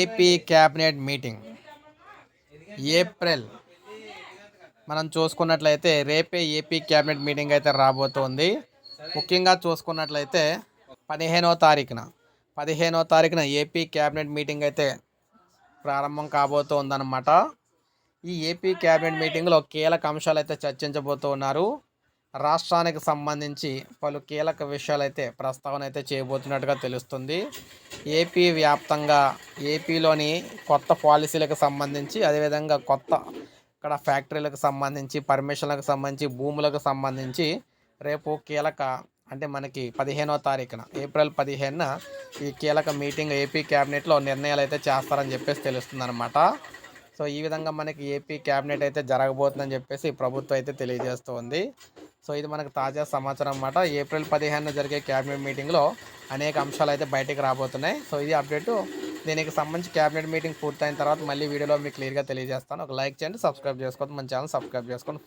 AP cabinet meeting April మనం చూసుకున్నట్లయితే రేపే ఏపీ క్యాబినెట్ మీటింగ్ అయితే రాబోతోంది. ముఖ్యంగా చూసుకున్నట్లయితే పదిహేనో తారీఖున పదిహేనో తారీఖున ఏపీ క్యాబినెట్ మీటింగ్ అయితే ప్రారంభం కాబోతోందన్నమాట. ఈ ఏపీ క్యాబినెట్ మీటింగ్లో కీలక అంశాలు అయితే చర్చించబోతూ ఉన్నారు రాష్ట్రానికి సంబంధించి పలు కీలక విషయాలు అయితే ప్రస్తావన అయితే చేయబోతున్నట్టుగా తెలుస్తుంది. ఏపీ వ్యాప్తంగా ఏపీలోని కొత్త పాలసీలకు సంబంధించి అదేవిధంగా కొత్త ఇక్కడ ఫ్యాక్టరీలకు సంబంధించి పర్మిషన్లకు సంబంధించి భూములకు సంబంధించి రేపు కీలక అంటే మనకి పదిహేనో తారీఖున ఏప్రిల్ పదిహేనున ఈ కీలక మీటింగ్ ఏపీ క్యాబినెట్లో నిర్ణయాలు అయితే చేస్తారని చెప్పేసి తెలుస్తుంది అనమాట సో ఈ విధంగా మనకి ఏపీ క్యాబినెట్ అయితే జరగబోతుందని చెప్పేసి ప్రభుత్వం అయితే తెలియజేస్తుంది. సో ఇది మనకు తాజా సమాచారం అన్నమాట. ఏప్రిల్ పదిహేనున జరిగే క్యాబినెట్ మీటింగ్లో అనేక అంశాలు అయితే బయటకు రాబోతున్నాయి. సో ఇది అప్డేటు. దీనికి సంబంధించి క్యాబినెట్ మీటింగ్ పూర్తయిన తర్వాత మళ్ళీ వీడియోలో మీకు క్లియర్గా తెలియజేస్తాను. ఒక లైక్ చేయండి సబ్స్క్రైబ్ చేసుకోవద్దు. మన ఛానల్ సబ్స్క్రైబ్ చేసుకోండి.